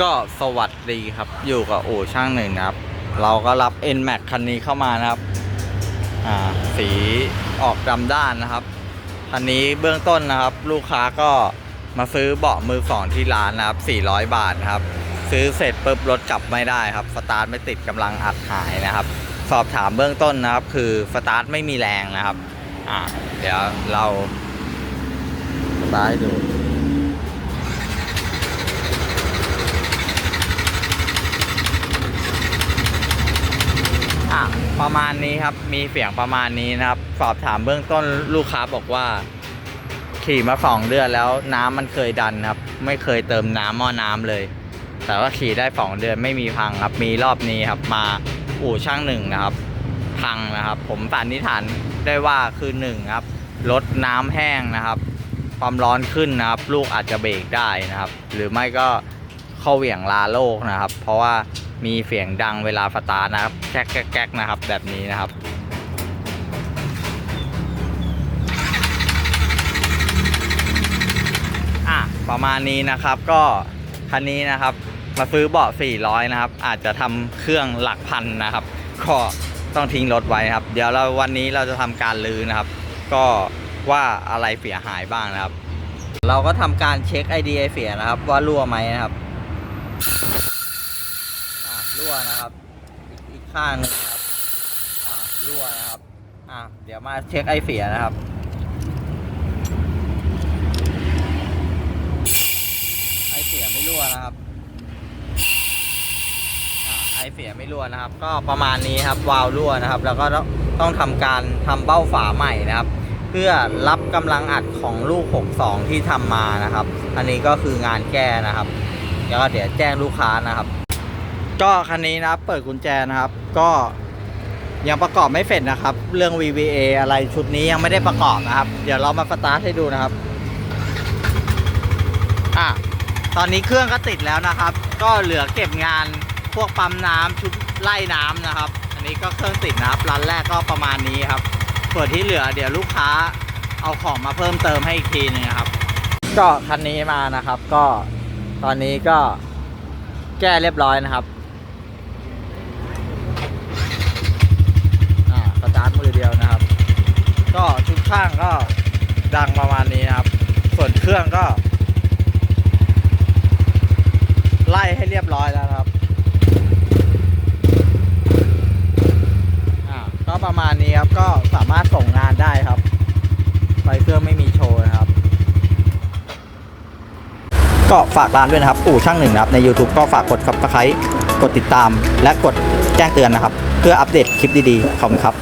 ก็สวัสดีครับ อยู่กับอู่ช่างหนึ่งนะครับ เราก็รับ N Max คันนี้เข้ามานะครับ อ่า สีออกดำด้านนะครับ คันนี้เบื้องต้นนะครับ ลูกค้าก็มาซื้อเบาะมือสองที่ร้านนะครับ 400 บาทนะครับ ซื้อเสร็จปุ๊บรถกลับไม่ได้ครับ สตาร์ทไม่ติดกำลังอัดหายนะครับ สอบถามเบื้องต้นนะครับ คือสตาร์ทไม่มีแรงนะครับ อ่า เดี๋ยวเราสตาร์ทดู ประมาณนี้ครับ มีเสียงประมาณนี้นะครับ สอบถามเบื้องต้นลูกค้าบอกว่า ขี่มาสองเดือนแล้วน้ำมันเคยดันครับ ไม่เคยเติมน้ำหม้อน้ำเลย แต่ว่าขี่ได้สองเดือนไม่มีพังครับ มีรอบนี้ครับ มาอู่ช่างหนึ่งนะครับ พังนะครับ ผมสันนิษฐานได้ว่าคือหนึ่งครับรถน้ำแห้งนะครับ ความร้อนขึ้นนะครับ ลูกอาจจะเบรกได้นะครับ หรือไม่ก็เข้าเหวี่ยงลาโลกนะครับ เพราะว่า มีเสียงดังเวลาสตาร์ทนะครับแก๊กแก๊กนะครับแบบนี้นะครับอะประมาณนี้นะครับก็คันนี้นะครับมาซื้อเบาะ400 นะครับ อาจจะทำเครื่องหลักพันนะครับ ก็ต้องทิ้งรถไว้ครับ เดี๋ยวเราวันนี้เราจะทำการลือนะครับ ก็ว่าอะไรเสียหายบ้างนะครับ เราก็ทำการเช็คไอเดียเสียนะครับ ว่ารั่วไหมนะครับ รั่วนะครับ อีกข้างหนึงครับอะรั่วนะครับ อะเดี๋ยวมาเช็คไอเสียนะครับไอเสียไม่รั่วนะครับไอเสียไม่รั่วนะครับ ก็ประมาณนี้ครับวาล์วรั่วนะครับ แล้วก็ต้องต้องทำการทำเบ้าฝาใหม่นะครับ เพื่อรับกำลังอัดของลูก 62 ที่ทำมานะครับ อันนี้ก็คืองานแก้นะครับ แล้วก็เดี๋ยวแจ้งลูกค้านะครับ ก็คันนี้นะครับเปิดกุญแจนะครับ ก็ยังประกอบไม่เสร็จนะครับ เรื่อง VVA อะไรชุดนี้ยังไม่ได้ประกอบนะครับ เดี๋ยวเรามาสตาร์ทให้ดูนะครับ อะ ตอนนี้เครื่องก็ติดแล้วนะครับ ก็เหลือเก็บงานพวกปั๊มน้ำชุดไล่น้ำนะครับ อันนี้ก็เครื่องติดนะครับร้านแรกก็ประมาณนี้ครับ ส่วนที่เหลือเดี๋ยวลูกค้าเอาของมาเพิ่มเติมให้อีกทีหนึงครับ ก็คันนี้มานะครับ ก็ตอนนี้ก็แก้เรียบร้อยนะครับ อ่าสตาร์ทมือเดียวนะครับ ก็ชุด ข้างก็ดังประมาณนี้นะครับ ส่วนเครื่องก็ ไล่ให้เรียบร้อยแล้วนะครับอ่าก็ประมาณนี้ครับก็สามารถส่งงานได้ครับไฟเครื่องไม่มีโชว์นะครับ ก็ฝากร้านด้วยนะครับ อู่ช่างหนึ่งนะครับใน YouTube ก็ฝากกด subscribe กดติดตาม และกดแจ้งเตือนนะครับ เพื่ออัปเดตคลิปดีๆขอบคุณครับ